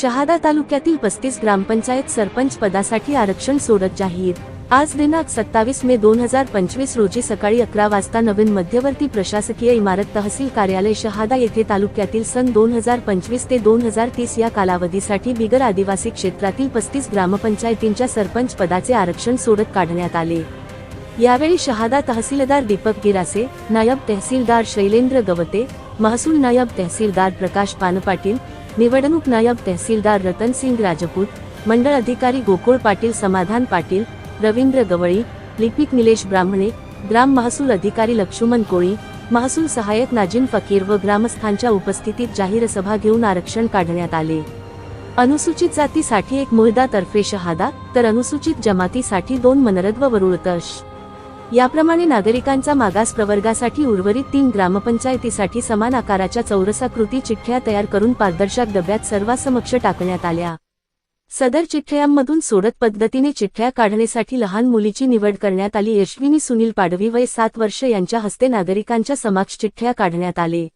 शहादा तालुक्यातील पस्तीस ग्रामपंचायत सरपंच पदासाठी आरक्षण सोडत जाहीर. आज दिनांक सत्तावीस मे दोन हजार पंचवीस रोजी सकाळी अकरा वाजता नवीन मध्यवर्ती प्रशासकीय इमारत तहसील कार्यालय शहादा येथे तालुक्यातील सन दोन हजार पंचवीस ते दोन हजार तीस या कालावधीसाठी बिगर आदिवासी क्षेत्रातील पस्तीस ग्रामपंचायतींच्या सरपंच पदाचे आरक्षण सोडत काढण्यात आले. यावेळी शहादा तहसीलदार दीपक गिरासे नायब तहसीलदार शैलेंद्र गवते महसूल नायब तहसीलदार प्रकाश पानपाटील निवडणूक नायब तहसीलदार रतनसिंग राजपूत मंडळ अधिकारी गोकुळ पाटील समाधान पाटील रवींद्र गवळी लिपिक निलेश ब्राह्मणे ग्राम महसूल अधिकारी लक्ष्मण कोळी महसूल सहाय्यक नाजिन फकीर व ग्रामस्थांच्या उपस्थितीत जाहीर सभा घेऊन आरक्षण काढण्यात आले. अनुसूचित जातीसाठी एक मुळदा तर्फे शहादा तर अनुसूचित जमातीसाठी दोन मनरद व वरुळतश याप्रमाणे नागरिकांचा मागास प्रवर्गासाठी उर्वरित तीन ग्रामपंचायतीसाठी समान आकाराच्या चौरसाकृती चिठ्ठ्या तयार करून पारदर्शक डब्यात सर्वांसमक्ष टाकण्यात आल्या. सदर चिठ्ठ्यांमधून सोडत पद्धतीने चिठ्ठ्या काढण्यासाठी लहान मुलीची निवड करण्यात आली. यशविनी सुनील पाडवी वय सात वर्ष यांच्या हस्ते नागरिकांच्या समक्ष चिठ्ठ्या काढण्यात आले.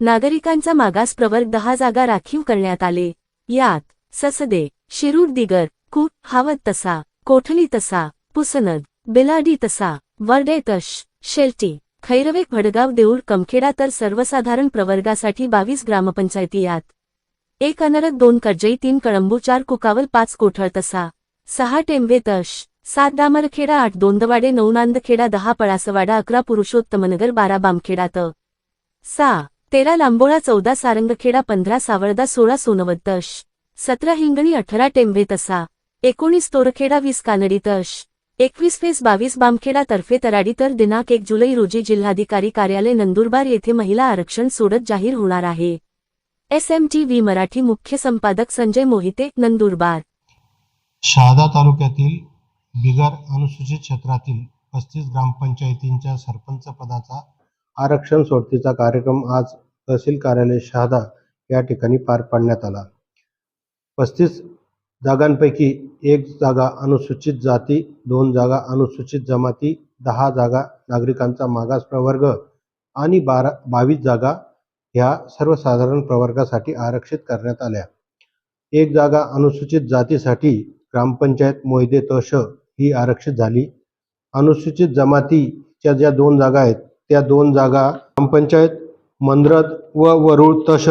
नागरिकांचा मागास प्रवर्ग दहा जागा राखीव करण्यात आले. यात ससदे शिरूर दिगर कु हावत तसा कोठली तसा पुसनद बेलाडी तसा वर्डे तश खैरवेक खैरवे भडगाव देऊळ कमखेडा तर सर्वसाधारण प्रवर्गासाठी बावीस ग्रामपंचायती यात. एक अनरद दोन कर्जई तीन कळंबू चार कुकावल पाच कोठळ तसा. सहा टेंबे तश सात डामरखेडा आठ दोंदवाडे नऊ नांदखेडा दहा पळासवाडा अकरा पुरुषोत्तमनगर बारा बामखेडा त. सा तेरा लांबोळा चौदा सारंगखेडा पंधरा सावळदा सोळा सोनवत तश. सतरा हिंगणी अठरा टेंबे तसा. एकोणीस तोरखेडा वीस कानडी तश. एकवीस फेस बावीस बामखेडा तर्फे तराडी तर दिनांक एक जुलै रोजी जिल्हाधिकारी कार्यालय नंदुरबार येथे महिला आरक्षण सोडत जाहीर होणार आहे. S M T V Marathi मुख्य संपादक संजय मोहिते नंदुरबार. शहादा तालुक्यातील बिगर अनुसूचित क्षेत्रातील पस्तीस ग्रामपंचायतींच्या सरपंच पदाचा आरक्षण सोडतीचा कार्यक्रम आज तहसील कार्यालय शहादा या ठिकाणी पार पाडण्यात आला. पस्तीस जागांपैकी एक जागा अनुसूचित जाती दोन जागा अनुसूचित जमाती दहा जागा नागरिकांचा मागास प्रवर्ग आणि बारा बावीस जागा ह्या सर्वसाधारण प्रवर्गासाठी आरक्षित करण्यात आल्या. एक जागा अनुसूचित जातीसाठी ग्रामपंचायत मोयदे तश ही आरक्षित झाली. अनुसूचित जमातीच्या ज्या दोन जागा आहेत त्या दोन जागा ग्रामपंचायत मंद्रद व वरुळ तश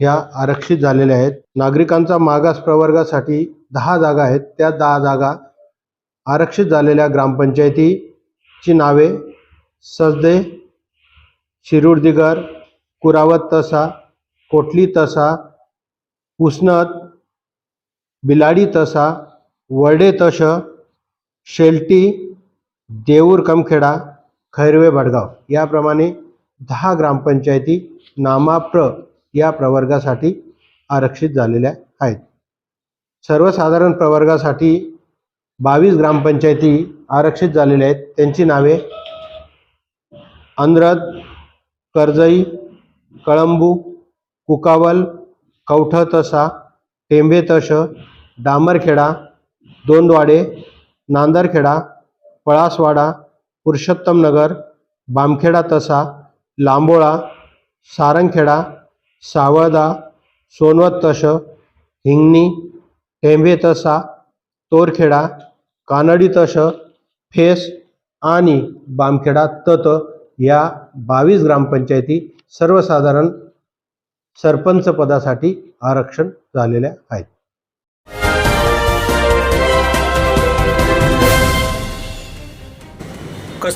ह्या आरक्षित झालेल्या आहेत. नागरिकांचा मागास प्रवर्गासाठी दहा जागा आहेत. त्या दहा जागा आरक्षित झालेल्या ग्रामपंचायतीची नावे सजदे शिरूरदिगर कुरावत तसा कोटली तसा उसनद बिलाडी तसा वर्डे तश शेल्टी देऊर कमखेडा खैरवे भडगाव. याप्रमाणे दहा ग्रामपंचायती नामाप्र या प्रवर्गासाठी आरक्षित झालेल्या आहेत. सर्वसाधारण प्रवर्गासाठी बावीस ग्रामपंचायती आरक्षित झालेल्या आहेत. त्यांची नावे अंद्रद कर्जई कळंबू कुकावल कवठतसा टेंबेतश डामरखेडा दोंदवाडे नांदरखेडा पळासवाडा पुरुषोत्तमनगर बामखेडा तसा लांबोळा सारंगखेडा सावळदा सोनवत्तश हिंगणी टेंभेतसा तोरखेडा कानडी तश फेस आणि बामखेडा तत या बावीस ग्रामपंचायती सर्वसाधारण सरपंच पदासाठी आरक्षण झालेल्या आहेत.